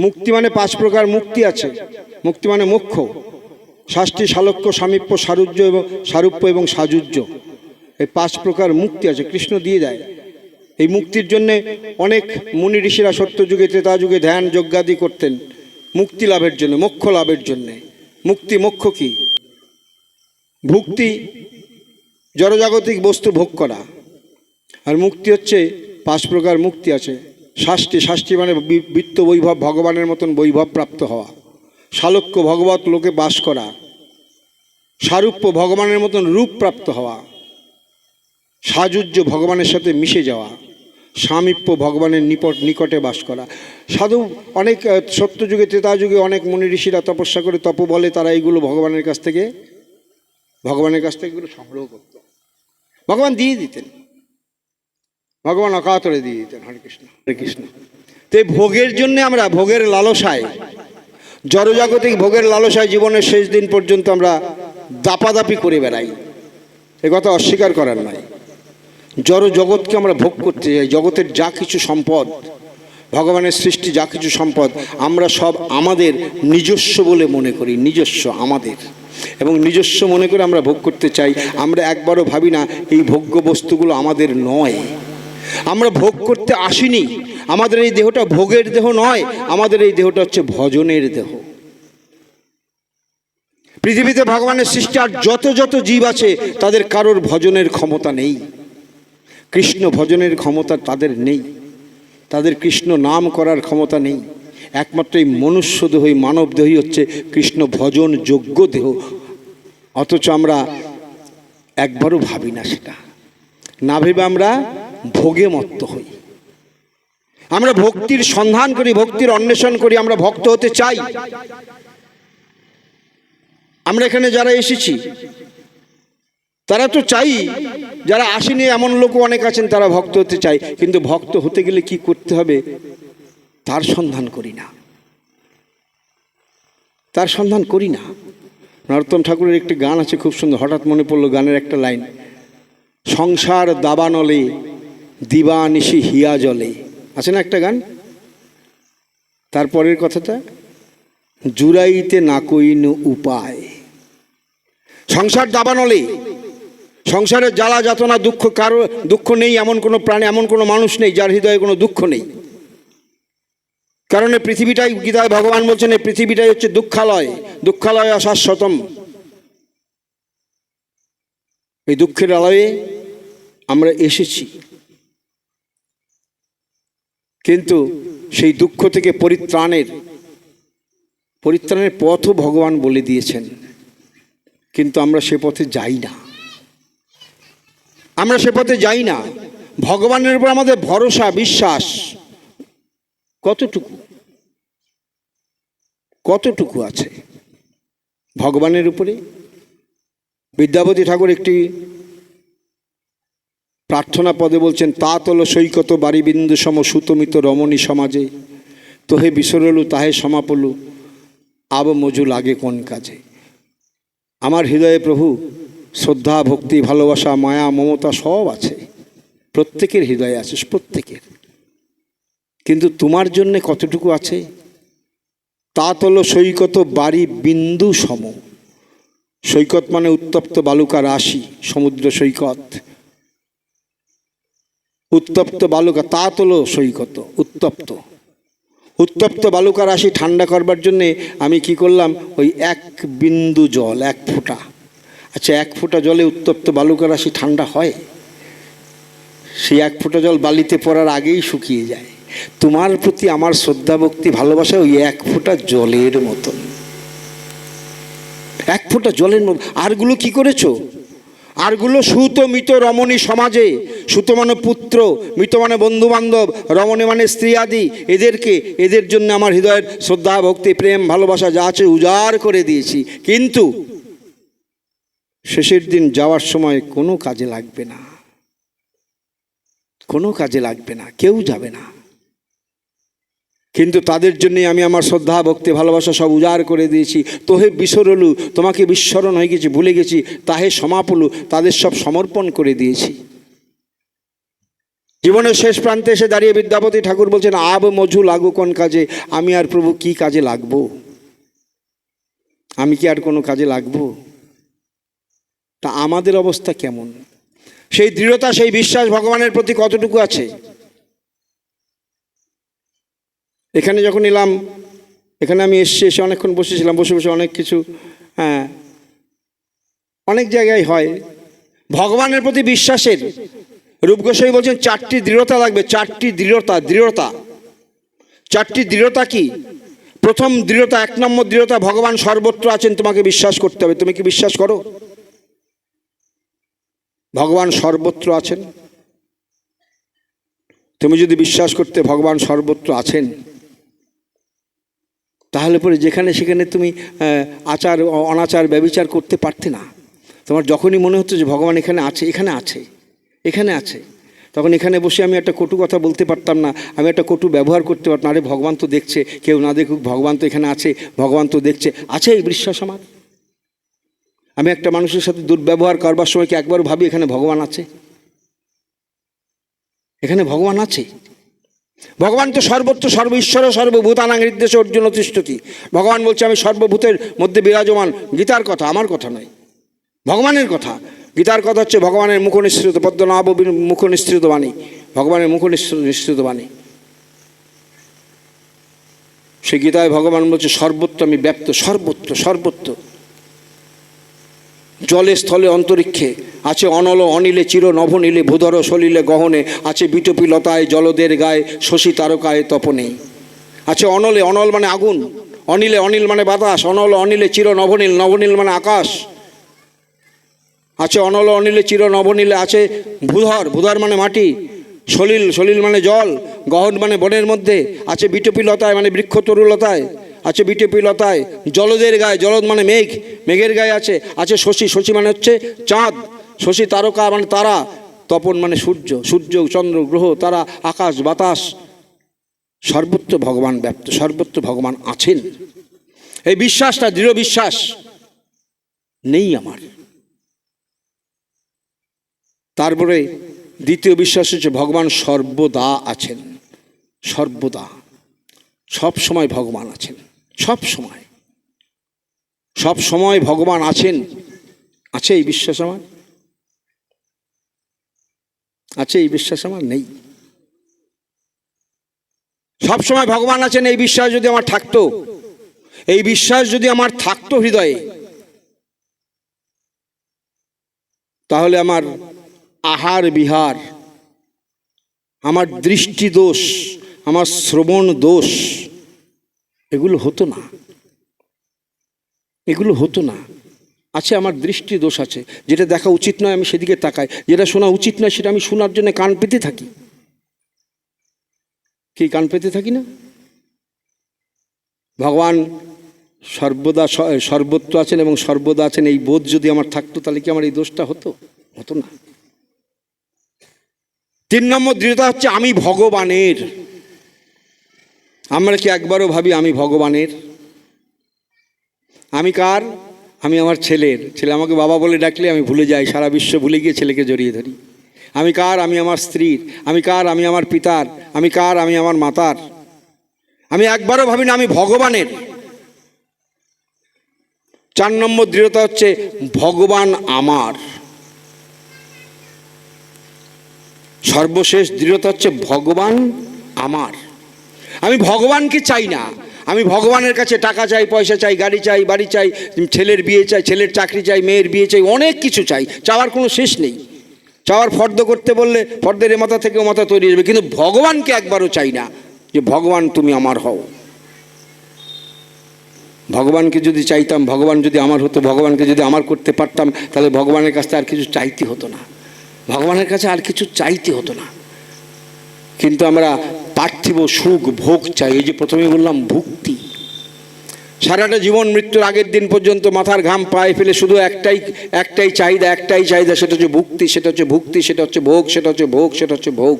মুক্তি মানে পাঁচ প্রকার মুক্তি আছে। মুক্তি মানে মোক্ষ ষষ্ঠী শালক্য সামীপ্য, সারুজ্য এবং সারুপ্য এবং সাজুজ্য এই পাঁচ প্রকার মুক্তি আছে, কৃষ্ণ দিয়ে দেয়। এই মুক্তির জন্যে অনেক মুনি ঋষিরা সত্যযুগে যুগে ধ্যান, যজ্ঞাদি করতেন। মুক্তি লাভের জন্য, মোক্ষ লাভের জন্যে। মুক্তি, মোক্ষ কি? ভুক্তি, জড়জাগতিক বস্তু ভোগ করা। আর মুক্তি হচ্ছে পাঁচ প্রকার মুক্তি আছে। শাস্তি শাস্তি মানে বিত্ত বৈভব, ভগবানের মতন বৈভব প্রাপ্ত হওয়া। শালক্য ভগবত লোকে বাস করা। সারূপ্য ভগবানের মতন রূপ প্রাপ্ত হওয়া। সাজুজ্য ভগবানের সাথে মিশে যাওয়া। সামীপ্য ভগবানের নিকট নিকটে বাস করা। সাধু অনেক সত্যযুগে যুগে অনেক মুনি ঋষিরা তপস্যা করে, তপ বলে তারা এইগুলো ভগবানের কাছ থেকে, ভগবানের কাছ থেকে এগুলো সংগ্রহ করত। ভগবান দিয়ে দিতেন। ভগবান অকাতরে দিয়ে দিতেন হরে কৃষ্ণ। হরে কৃষ্ণ। তো ভোগের জন্য আমরা ভোগের লালসায়, জড়জাগতিক ভোগের লালসায় জীবনের শেষ দিন পর্যন্ত আমরা দাপাদাপি করে বেড়াই। এ কথা অস্বীকার করার নয়। জড় জগৎকে আমরা ভোগ করতে যাই জগতের যা কিছু সম্পদ, ভগবানের সৃষ্টি যা কিছু সম্পদ, আমরা সব আমাদের নিজস্ব বলে মনে করি, নিজস্ব আমাদের। এবং নিজস্ব মনে করে আমরা ভোগ করতে চাই, আমরা একবারও ভাবি না, এই ভোগ্য বস্তুগুলো আমাদের নয়। আমরা ভোগ করতে আসিনি। আমাদের এই দেহটা ভোগের দেহ নয়, আমাদের এই দেহটা হচ্ছে ভজনের দেহ। পৃথিবীতে ভগবানের সৃষ্টি আর যত যত জীব আছে, তাদের কারোর ভজনের ক্ষমতা নেই। কৃষ্ণ ভজনের ক্ষমতা তাদের নেই। তাদের কৃষ্ণ নাম করার ক্ষমতা নেই। একমাত্র এই মনুষ্য দেহই মানব দেহই হচ্ছে কৃষ্ণ ভজন যোগ্য দেহ। অথচ আমরা একবারও ভাবি না সেটা। না ভেবে আমরা ভোগে মত্ত হই। আমরা ভক্তির সন্ধান করি, ভক্তির অন্বেষণ করি, আমরা ভক্ত হতে চাই। আমরা এখানে যারা এসেছি, তারা তো চাই, যারা আসেনি এমন লোকও অনেক আছেন, তারা ভক্ত হতে চায় কিন্তু ভক্ত হতে গেলে কি করতে হবে? তার সন্ধান করি না। তার সন্ধান করি না। নরোত্তম ঠাকুরের একটি গান আছে, খুব সুন্দর, হঠাৎ মনে পড়ল গানের একটা লাইন। সংসার দাবানলে দিবানিশি হিয়া জলে। আছে না একটা গান? তারপরের কথাটা জুড়াইতে না কইন উপায়। সংসার দাবানলে সংসারের জ্বালা যাতনা দুঃখ কারও, দুঃখ নেই এমন কোনো প্রাণী, এমন কোনো মানুষ নেই যার হৃদয়ে কোনো দুঃখ নেই। কারণ এই পৃথিবীটাই, গীতায় ভগবান বলছেন এই পৃথিবীটাই হচ্ছে দুঃখালয় দুঃখালয় অশাশ্বতম। এই দুঃখের আলয়ে আমরা এসেছি। কিন্তু সেই দুঃখ থেকে পরিত্রাণের পরিত্রাণের পথও ভগবান বলে দিয়েছেন। কিন্তু আমরা সে পথে যাই না। আমরা সে পথে যাই না। ভগবানের উপর আমাদের ভরসা, বিশ্বাস কতটুকু? কতটুকু আছে? ভগবানের উপরে বিদ্যাপতি ঠাকুর একটি প্রার্থনা পদে বলছেন, তা তল সৈকত বাড়ি বিন্দু সম সুতমিত রমণী সমাজে। তোহে বিসরলু তাহে সমাপলু। আব মজু লাগে কোন কাজে? আমার হৃদয়ে প্রভু, শ্রদ্ধা, ভক্তি, ভালোবাসা, মায়া, মমতা সব আছে। প্রত্যেকের হৃদয়ে আছে, প্রত্যেকের। কিন্তু তোমার জন্য কতটুকু আছে? তা তল সৈকত বাড়ি বিন্দু সম। সৈকত মানে উত্তপ্ত বালুকা রাশি, সমুদ্র সৈকত। উত্তপ্ত বালুকা, তা তল সৈকত, উত্তপ্ত। উত্তপ্ত বালুকা রাশি ঠান্ডা করবার জন্যে আমি কি করলাম? ওই এক বিন্দু জল, এক ফোঁটা। আচ্ছা এক ফোঁটা জলে উত্তপ্ত বালুকা রাশি ঠান্ডা হয়? সেই এক ফোঁটা জল বালিতে পড়ার আগেই শুকিয়ে যায়। তোমার প্রতি আমার শ্রদ্ধা, ভক্তি, ভালোবাসা ওই এক ফোঁটা জলের মতন। এক ফোঁটা জলের মতন। আরগুলো কি করেছ? আরগুলো সুত মৃত রমণী সমাজে, সুত মানে পুত্র, মৃত মানে বন্ধু বান্ধব রমণী মানে স্ত্রী আদি, এদেরকে, এদের জন্য আমার হৃদয়ের শ্রদ্ধা, ভক্তি, প্রেম, ভালোবাসা যা আছে উজাড় করে দিয়েছি। কিন্তু শেষের দিন যাওয়ার সময় কোনো কাজে লাগবে না। কোনো কাজে লাগবে না, কেউ যাবে না। কিন্তু তাদের জন্যে আমি আমার শ্রদ্ধা, ভক্তি, ভালোবাসা সব উজাড় করে দিয়েছি। তোহে বিসরলু তোমাকে বিস্মরণ হয়ে গেছি, ভুলে গেছি, তাহে সমাপলু, তাদের সব সমর্পণ করে দিয়েছি। জীবনের শেষ প্রান্তে এসে দাঁড়িয়ে বিদ্যাপতি ঠাকুর বলছেন, আব মজু লাগু কোন কাজে? আমি আর প্রভু কি কাজে লাগবো? আমি কি আর কোনো কাজে লাগবো? তা আমাদের অবস্থা কেমন? সেই দৃঢ়তা, সেই বিশ্বাস ভগবানের প্রতি কতটুকু আছে? এখানে যখন এলাম, এখানে আমি এসছি এসে অনেকক্ষণ বসেছিলাম, বসে বসে অনেক কিছু হ্যাঁ অনেক জায়গায় হয়। ভগবানের প্রতি বিশ্বাসের, রূপ গোস্বামী বলছেন চারটি দৃঢ়তা লাগবে, চারটি দৃঢ়তা দৃঢ়তা। চারটি দৃঢ়তা কি? প্রথম দৃঢ়তা, এক নম্বর দৃঢ়তা, ভগবান সর্বত্র আছেন, তোমাকে বিশ্বাস করতে হবে। তুমি কি বিশ্বাস করো? ভগবান সর্বত্র আছেন। তুমি যদি বিশ্বাস করতে ভগবান সর্বত্র আছেন তাহলে পরে যেখানে সেখানে তুমি আচার, অনাচার, ব্যবিচার করতে পারতে না। তোমার যখনই মনে হচ্ছে যে ভগবান এখানে আছে এখানে আছে এখানে আছে, তখন এখানে বসে আমি একটা কটু কথা বলতে পারতাম না, আমি একটা কটু ব্যবহার করতে পারতাম আরে ভগবান তো দেখছে, কেউ না দেখুক ভগবান তো এখানে আছে, ভগবান তো দেখছে, আছে এই বিশ্বাস আমার আমি একটা মানুষের সাথে দুর্ব্যবহার করবার সময় কি একবার ভাবি এখানে ভগবান আছে? এখানে ভগবান আছে? ভগবান তো সর্বত্র সর্ব ঈশ্বর সর্বভূতানাং নির্দেশ অর্জুন অতিষ্ঠ কি? ভগবান বলছে, আমি সর্বভূতের মধ্যে বিরাজমান, গীতার কথা, আমার কথা নয়। ভগবানের কথা। গীতার কথা হচ্ছে ভগবানের মুখ নিঃসৃত পদ্মনাভ মুখ নিঃসৃত বাণী। ভগবানের মুখ নিঃসৃত বাণী। সে গীতায় ভগবান বলছে, সর্বত্র আমি ব্যপ্ত সর্বত্র সর্বত্র। জলে স্থলে অন্তরিক্ষে আছে অনল অনিলে চির নভনীলে ভূধর সলিলে গহনে, আছে বিটপি লতায় জলদের গায়ে শশী তারকায় তপনে। আছে অনলে, অনল মানে আগুন, অনিলে অনিল মানে বাতাস, অনল অনিলে চির নভনীল নবনীল মানে আকাশ। আছে অনল অনিলে চির নবনীলে আছে ভূধর ভূধর মানে মাটি, সলিল সলিল মানে জল, গহন মানে বনের মধ্যে, আছে বিটপি লতায় মানে বৃক্ষ তরুলতায় আছে বিটপি লতায়, জলদের গায়ে, জলদ মানে মেঘ, মেঘের গায়ে আছে আছে শশী শশী মানে হচ্ছে চাঁদ, শশী তারকা মানে তারা, তপন মানে সূর্য সূর্য, চন্দ্র, গ্রহ, তারা, আকাশ, বাতাস, সর্বত্র ভগবান ব্যপ্ত, সর্বত্র ভগবান আছেন। এই বিশ্বাসটা, দৃঢ় বিশ্বাস নেই আমার। তারপরে দ্বিতীয় বিশ্বাস হচ্ছে ভগবান সর্বদা আছেন, সর্বদা সব সময় ভগবান আছেন। সব সময়। সব সময় ভগবান আছেন। আছে এই বিশ্বাস আমার? আছে এই বিশ্বাস আমার? নেই। সব সময় ভগবান আছেন, এই বিশ্বাস যদি আমার থাকতো, এই বিশ্বাস যদি আমার থাকতো হৃদয়ে, তাহলে আমার আহার বিহার, আমার দৃষ্টি দোষ, আমার শ্রবণ দোষ এগুলো হতো না। এগুলো হতো না। আছে আমার দৃষ্টি দোষ আছে। যেটা দেখা উচিত নয় আমি সেদিকে তাকাই। যেটা শোনা উচিত নয় সেটা আমি শোনার জন্য কান পেতে থাকি। কি কান পেতে থাকি না? ভগবান সর্বদা সর্বত্র আছেন এবং সর্বদা আছেন। এই বোধ যদি আমার থাকতো তাহলে কি আমার এই দোষটা হতো? হতো না। তিন নম্বর দৃঢ়তা হচ্ছে আমি ভগবানের। আমরা কি একবারও ভাবি আমি ভগবানের? আমি কার? আমি আমার ছেলের। ছেলে আমাকে বাবা বলে ডাকলে আমি ভুলে যাই, সারা বিশ্ব ভুলে গিয়ে ছেলেকে জড়িয়ে ধরি। আমি কার? আমি আমার স্ত্রীর। আমি কার? আমি আমার পিতার। আমি কার? আমি আমার মাতার। আমি একবারও ভাবি না আমি ভগবানের। চার নম্বর দৃঢ়তা হচ্ছে, ভগবান আমার। সর্বশেষ দৃঢ়তা হচ্ছে, ভগবান আমার। আমি ভগবানকে চাই না। আমি ভগবানের কাছে টাকা চাই, পয়সা চাই, গাড়ি চাই, বাড়ি চাই, ছেলের বিয়ে চাই, ছেলের চাকরি চাই, মেয়ের বিয়ে চাই, অনেক কিছু চাই। চাওয়ার কোনো শেষ নেই। চাওয়ার ফর্দ করতে বললে ফর্দের এ মাথা থেকে ও মাথা তৈরি হবে। কিন্তু ভগবানকে একবারও চাই না যে, ভগবান, তুমি আমার হও। ভগবানকে যদি চাইতাম, ভগবান যদি আমার হতো, ভগবানকে যদি আমার করতে পারতাম, তাহলে ভগবানের কাছে আর কিছু চাইতে হতো না। ভগবানের কাছে আর কিছু চাইতে হতো না। কিন্তু আমরা পার্থিব সুখ, ভোগ চাই। এই যে প্রথমে বললাম, ভুক্তি। সারাটা জীবন মৃত্যুর আগের দিন পর্যন্ত মাথার ঘাম পায়ে ফেলে শুধু একটাই একটাই চাহিদা একটাই চাহিদা, সেটা হচ্ছে ভুক্তি, সেটা হচ্ছে ভুক্তি, সেটা হচ্ছে ভোগ, সেটা হচ্ছে ভোগ, সেটা হচ্ছে ভোগ।